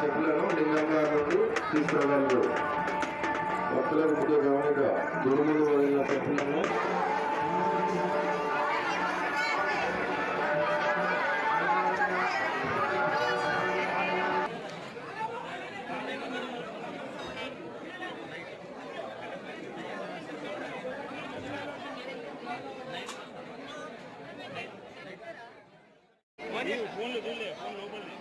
చెప్పులను లింగంగారులకు తీసుకురాగలరు. భక్తులకు ముందు గమనిక దురుములు వదిలిన చెప్పులను ఫోన్లు చూడలే ఫోన్ లోపలి